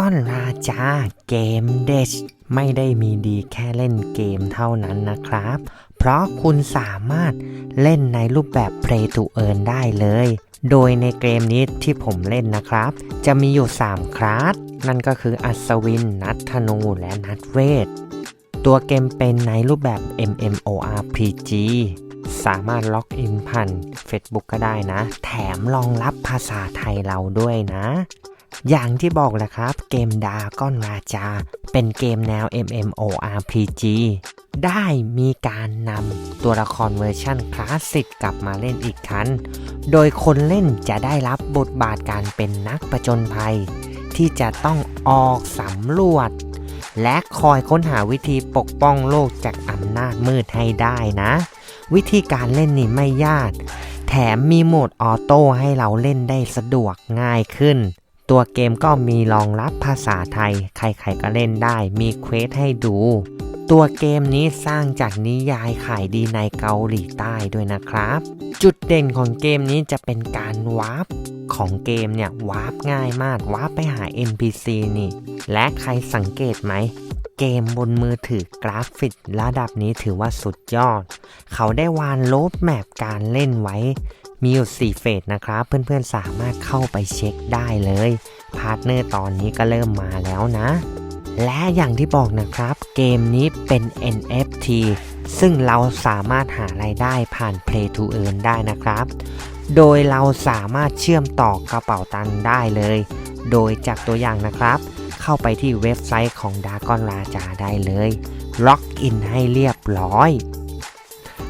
ก้อนราจาเกมเดชไม่ได้มีดีแค่เล่นเกมเท่านั้นนะครับ เพราะคุณสามารถเล่นในรูปแบบ Play to Earn ได้เลย โดยในเกมนี้ที่ผมเล่นนะครับ จะมีอยู่ 3 คลาส นั่นก็คืออัศวิน นัทธนูและนัทเวท ตัวเกมเป็นในรูปแบบ MMORPG สามารถล็อกอินผ่าน Facebook ก็ได้นะ แถมรองรับภาษาไทยเราด้วยนะ อย่างที่บอกแหละครับ เกมดาก้อนราจา เป็นเกมแนว MMORPG ได้มีการนำตัวละครเวอร์ชันคลาสสิกกลับมาเล่นอีกครั้ง โดยคนเล่นจะได้รับบทบาทการเป็นนักประจนภัย ที่จะต้องออกสำรวจ และคอยค้นหาวิธีปกป้องโลกจากอำนาจมืดให้ได้นะ วิธีการเล่นนี่ไม่ยาก แถมมีโหมดออโต้ให้เราเล่นได้สะดวกง่ายขึ้น ตัวเกมก็มีรองรับภาษาไทย ใครๆก็เล่นได้ มีเควสให้ดู ตัวเกมนี้สร้างจากนิยายขายดีในเกาหลีใต้ด้วยนะครับ จุดเด่นของเกมนี้จะเป็นการวาร์ปของเกมเนี่ยวาร์ปง่ายมากวาร์ปไปหา NPC นี่ และใครสังเกตไหม เกมบนมือถือกราฟิกระดับนี้ถือว่าสุดยอด เขาได้วานโลดแมปการเล่นไว้ มีอยู่ 4 เฟสนะครับ เพื่อนๆสามารถเข้าไปเช็คได้เลย พาร์ทเนอร์ตอนนี้ก็เริ่มมาแล้วนะ และอย่างที่บอกนะครับ เกมนี้เป็น NFT ซึ่งเราสามารถหารายได้ผ่าน Play to Earn ได้นะครับ โดยเราสามารถเชื่อมต่อกระเป๋าตังค์ได้เลย โดยจากตัวอย่างนะครับ เข้าไปที่เว็บไซต์ของดากอนลาจาได้เลยล็อกอินให้เรียบร้อย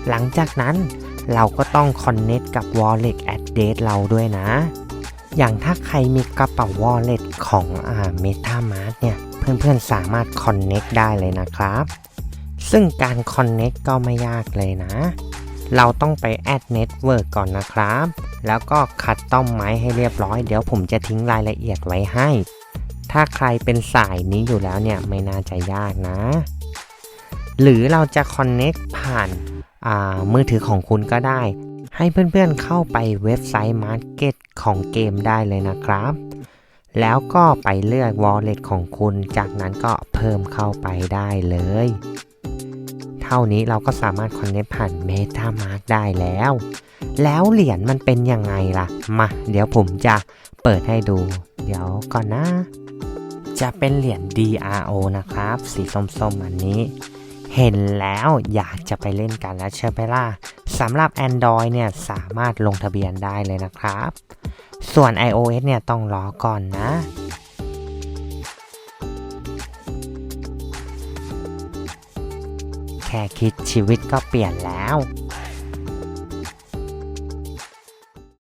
หลังจากนั้นเราก็ต้อง Connect กับ Wallet Address เราด้วยนะ อย่างถ้าใครมีกระเป๋า Wallet ของอ่า MetaMask เนี่ยเพื่อนๆสามารถ Connect ได้เลยนะครับ ซึ่งการ Connect ก็ไม่ยากเลยนะ เราต้องไป Add Network ก่อนนะครับ แล้วก็คัดต้อมไม้ให้เรียบร้อย เดี๋ยวผมจะทิ้งรายละเอียดไว้ให้ ถ้าใครเป็นสายนี้อยู่แล้วเนี่ยไม่น่าจะยากนะ หรือเราจะคอนเน็กผ่านอ่ามือถือของคุณก็ได้ ให้เพื่อนๆเข้าไปเว็บไซต์ Market ของเกมได้เลยนะครับ แล้วก็ไปเลือก Wallet ของคุณ จากนั้นก็เพิ่มเข้าไปได้เลย เท่านี้เราก็สามารถ Connect ผ่าน MetaMask ได้แล้ว แล้วเหรียญมันเป็นยังไงล่ะ มาเดี๋ยวผมจะเปิดให้ดู เดี๋ยวก่อนนะ จะเป็นเหรียญ DRO นะครับ สีส้มๆอันนี้ เห็นแล้วอยากจะไปเล่นกันแล้วใช่ไหมล่ะสำหรับ Android เนี่ยสามารถลงทะเบียนได้เลยนะครับ ส่วน iOS เนี่ยต้องรอก่อนนะ แค่คิดชีวิตก็เปลี่ยนแล้ว